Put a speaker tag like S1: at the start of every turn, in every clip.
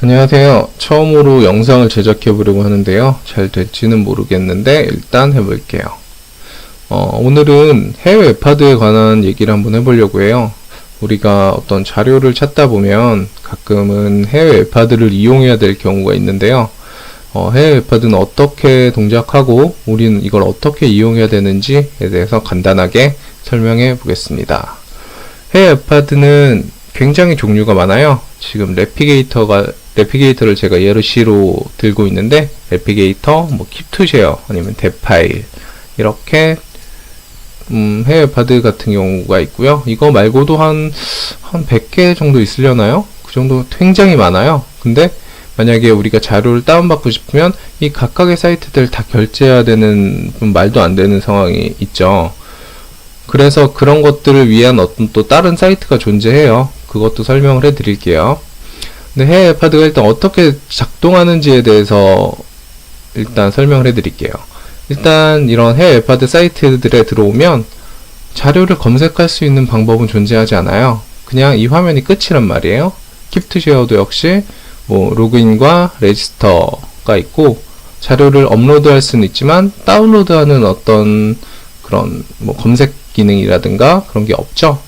S1: 안녕하세요. 처음으로 영상을 제작해 보려고 하는데요. 잘 될지는 모르겠는데 일단 해볼게요. 어, 오늘은 해외 웹하드에 관한 얘기를 한번 해보려고 해요. 우리가 어떤 자료를 찾다 보면 가끔은 해외 웹하드를 이용해야 될 경우가 있는데요. 어, 해외 웹하드는 어떻게 동작하고 우리는 이걸 어떻게 이용해야 되는지에 대해서 간단하게 설명해 보겠습니다. 해외 웹하드는 굉장히 종류가 많아요. 지금 레피게이터가 레피게이터를 제가 예시로 들고 있는데 레피게이터, 뭐 킵투쉐어 아니면 대파일 이렇게 음, 해외 파드 같은 경우가 있고요. 이거 말고도 한, 한 100개 정도 있으려나요? 그 정도 굉장히 많아요. 근데 만약에 우리가 자료를 다운받고 싶으면 이 각각의 사이트들 다 결제해야 되는 좀 말도 안 되는 상황이 있죠. 그래서 그런 것들을 위한 어떤 또 다른 사이트가 존재해요. 그것도 설명을 해 드릴게요. 근데 해외 파드가 일단 어떻게 작동하는지에 대해서 일단 설명을 해 드릴게요. 일단 이런 해외 웹하드 사이트들에 들어오면 자료를 검색할 수 있는 방법은 존재하지 않아요. 그냥 이 화면이 끝이란 말이에요. 킵투쉐어도 역시 뭐 로그인과 레지스터가 있고 자료를 업로드할 수는 있지만 다운로드하는 어떤 그런 뭐 검색 기능이라든가 그런 게 없죠.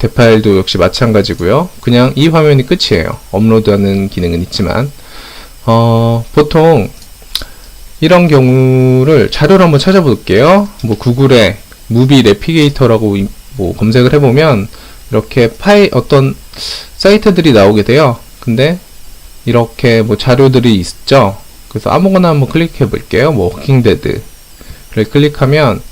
S1: 대파일도 역시 마찬가지고요. 그냥 이 화면이 끝이에요. 업로드하는 기능은 있지만 어, 보통 이런 경우를 자료를 한번 찾아볼게요. 뭐 구글에 무비 레피게이터라고 이- 뭐 검색을 해보면 이렇게 파일 어떤 사이트들이 나오게 돼요. 근데 이렇게 뭐 자료들이 있죠. 그래서 아무거나 한번 클릭해 볼게요. 뭐 워킹데드를 클릭하면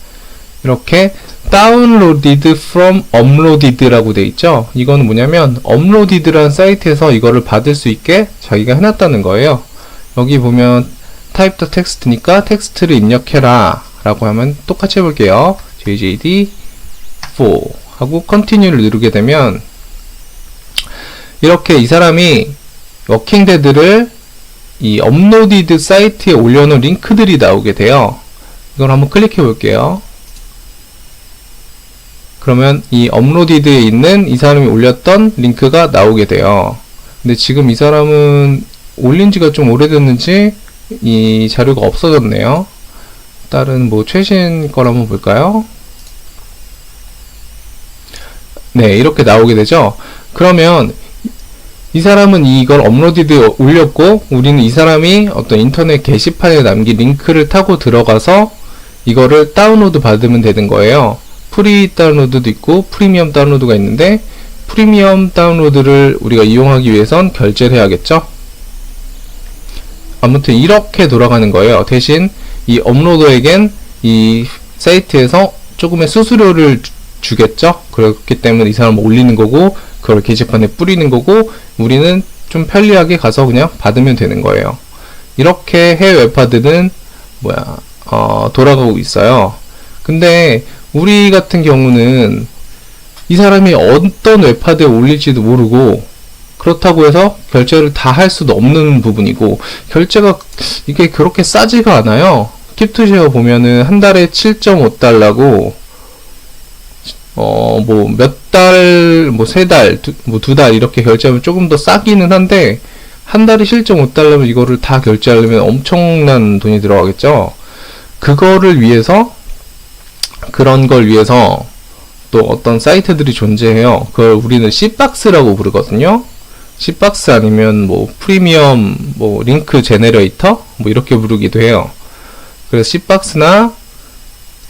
S1: 이렇게 downloaded from uploaded라고 돼 있죠. 이거는 뭐냐면 uploaded라는 사이트에서 이거를 받을 수 있게 자기가 해놨다는 거예요. 여기 보면 type text니까 텍스트를 입력해라 라고 하면 똑같이 해볼게요. jjd4 하고 continue를 누르게 되면 이렇게 이 사람이 워킹데드를 이 업로디드 사이트에 올려놓은 링크들이 나오게 돼요. 이걸 한번 클릭해 볼게요. 그러면 이 업로디드에 있는 이 사람이 올렸던 링크가 나오게 돼요. 근데 지금 이 사람은 올린 지가 좀 오래됐는지 이 자료가 없어졌네요. 다른 뭐 최신 걸 한번 볼까요? 네, 이렇게 나오게 되죠. 그러면 이 사람은 이걸 업로디드 올렸고 우리는 이 사람이 어떤 인터넷 게시판에 남긴 링크를 타고 들어가서 이거를 다운로드 받으면 되는 거예요. 프리 다운로드도 있고 프리미엄 다운로드가 있는데 프리미엄 다운로드를 우리가 이용하기 위해선 결제를 해야겠죠. 아무튼 이렇게 돌아가는 거예요. 대신 이 업로더에겐 이 사이트에서 조금의 수수료를 주- 주겠죠. 그렇기 때문에 이 사람 올리는 거고 그걸 게시판에 뿌리는 거고 우리는 좀 편리하게 가서 그냥 받으면 되는 거예요. 이렇게 해외 웹하드는 뭐야 어, 돌아가고 있어요. 근데 우리 같은 경우는 이 사람이 어떤 웹하드에 올릴지도 모르고 그렇다고 해서 결제를 다 할 수도 없는 부분이고 결제가 이게 그렇게 싸지가 않아요. 킵투쉐어 보면은 한 달에 7.5달러고 어 뭐 몇 달, 뭐 세 달, 뭐 두달 이렇게 결제하면 조금 더 싸기는 한데 한 달에 7.5달러면 이거를 다 결제하려면 엄청난 돈이 들어가겠죠. 그거를 위해서 그런 걸 위해서 또 어떤 사이트들이 존재해요. 그걸 우리는 C박스라고 부르거든요. C박스 아니면 뭐 프리미엄 뭐 링크 제네레이터 뭐 이렇게 부르기도 해요. 그래서 C박스나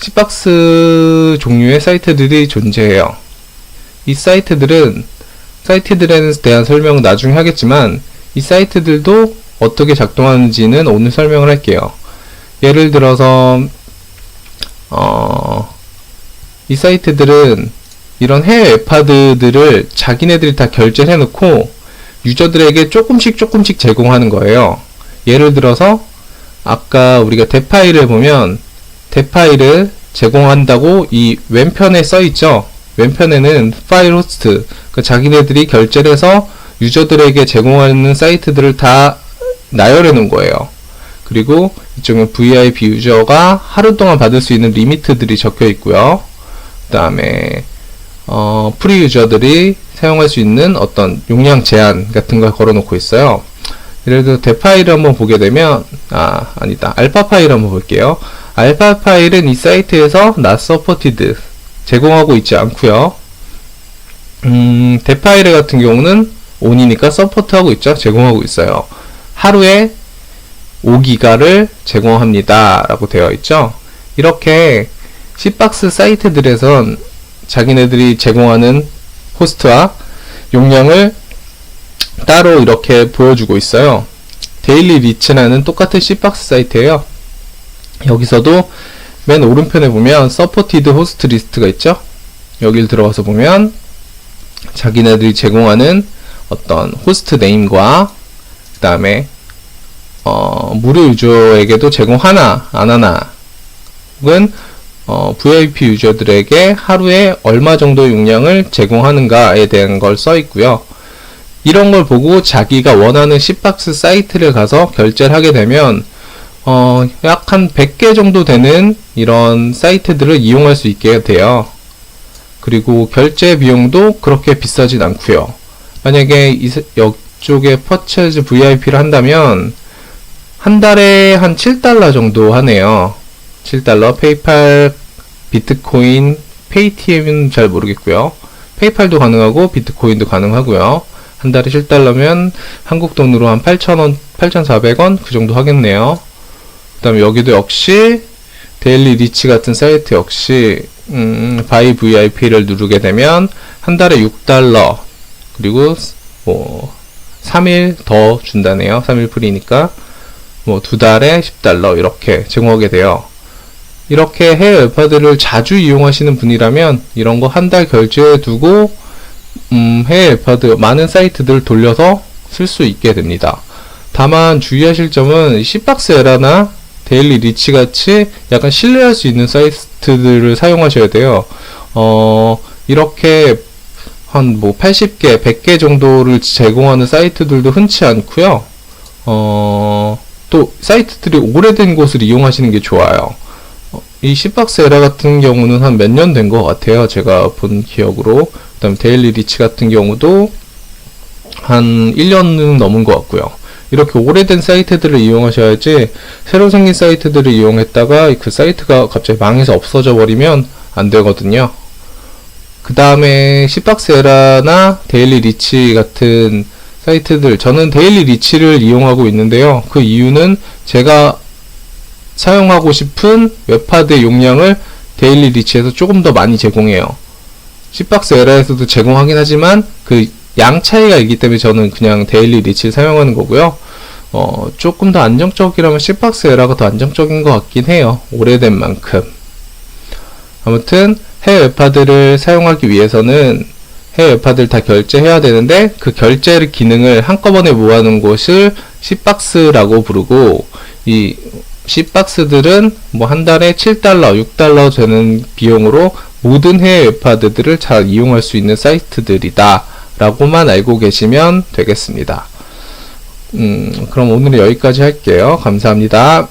S1: C박스 종류의 사이트들이 존재해요. 이 사이트들은 사이트들에 대한 설명은 나중에 하겠지만 이 사이트들도 어떻게 작동하는지는 오늘 설명을 할게요. 예를 들어서 어, 이 사이트들은 이런 해외 웹하드들을 자기네들이 다 결제를 해놓고 유저들에게 조금씩 조금씩 제공하는 거예요. 예를 들어서 아까 우리가 대파일을 보면 대파일을 제공한다고 이 왼편에 써 있죠. 왼편에는 파일 호스트, 그 자기네들이 결제를 해서 유저들에게 제공하는 사이트들을 다 나열해 놓은 거예요. 그리고 이쪽은 VIP 유저가 하루 동안 받을 수 있는 리미트들이 적혀 있고요. 그 다음에 어, 프리 유저들이 사용할 수 있는 어떤 용량 제한 같은 걸 걸어놓고 있어요. 예를 들어 대파일을 한번 보게 되면 아 아니다 알파 파일 한번 볼게요. 알파 파일은 이 사이트에서 not supported 제공하고 있지 않고요. 음, 대파일 같은 경우는 온이니까 서포트하고 있죠. 제공하고 있어요. 하루에 5기가를 제공합니다. 라고 되어 있죠. 이렇게 C박스 사이트들에선 자기네들이 제공하는 호스트와 용량을 따로 이렇게 보여주고 있어요. 데일리 리치라는 똑같은 C박스 사이트예요. 여기서도 맨 오른편에 보면 서포티드 호스트 리스트가 있죠. 여길 들어가서 보면 자기네들이 제공하는 어떤 호스트 네임과 그 다음에 어, 무료 유저에게도 제공하나 안 하나 혹은 어, VIP 유저들에게 하루에 얼마 정도 용량을 제공하는가에 대한 걸 써 있고요. 이런 걸 보고 자기가 원하는 C박스 사이트를 가서 결제를 하게 되면 어, 약 한 100개 정도 되는 이런 사이트들을 이용할 수 있게 돼요. 그리고 결제 비용도 그렇게 비싸진 않고요. 만약에 이, 이쪽에 퍼체즈 VIP를 한다면 한 달에 한 7달러 정도 하네요. 7달러 페이팔, 비트코인, 페이티엠은 잘 모르겠고요. 페이팔도 가능하고 비트코인도 가능하고요. 한 달에 7달러면 한국 돈으로 한 8,000원, 8,400원 그 정도 하겠네요. 그 다음에 여기도 역시 데일리 리치 같은 사이트 역시 음, 바이 VIP를 누르게 되면 한 달에 6달러 그리고 뭐 3일 더 준다네요. 3일 프리니까 뭐 두 달에 10달러 이렇게 제공하게 돼요. 이렇게 해외 웹파드를 자주 이용하시는 분이라면 이런 거 한 달 결제해 두고 음, 해외 웹파드 많은 사이트들 돌려서 쓸 수 있게 됩니다. 다만 주의하실 점은 C박스 에라나 데일리 리치 같이 약간 신뢰할 수 있는 사이트들을 사용하셔야 돼요. 어, 이렇게 한 뭐 80개, 100개 정도를 제공하는 사이트들도 흔치 않고요. 어, 또 사이트들이 오래된 곳을 이용하시는 게 좋아요. 어, 이 C박스 에라 같은 경우는 한 몇 년 된 것 같아요. 제가 본 기억으로. 그 다음에 데일리 리치 같은 경우도 한 1년은 넘은 것 같고요. 이렇게 오래된 사이트들을 이용하셔야지 새로 생긴 사이트들을 이용했다가 그 사이트가 갑자기 망해서 없어져 버리면 안 되거든요. 그 다음에 C박스 에라나 데일리 리치 같은 사이트들 저는 데일리 리치를 이용하고 있는데요. 그 이유는 제가 사용하고 싶은 웹하드의 용량을 데일리 리치에서 조금 더 많이 제공해요. C박스 에라에서도 제공하긴 하지만 그 양 차이가 있기 때문에 저는 그냥 데일리 리치를 사용하는 거고요. 어, 조금 더 안정적이라면 C박스 에라가 더 안정적인 것 같긴 해요. 오래된 만큼. 아무튼 해외 웹하드를 사용하기 위해서는 해외 웹하드를 다 결제해야 되는데 그 결제 기능을 한꺼번에 모아놓은 곳을 C박스라고 부르고 이 C박스들은 뭐 한 달에 7달러, 6달러 되는 비용으로 모든 해외 웹하드들을 잘 이용할 수 있는 사이트들이다 라고만 알고 계시면 되겠습니다. 음, 그럼 오늘은 여기까지 할게요. 감사합니다.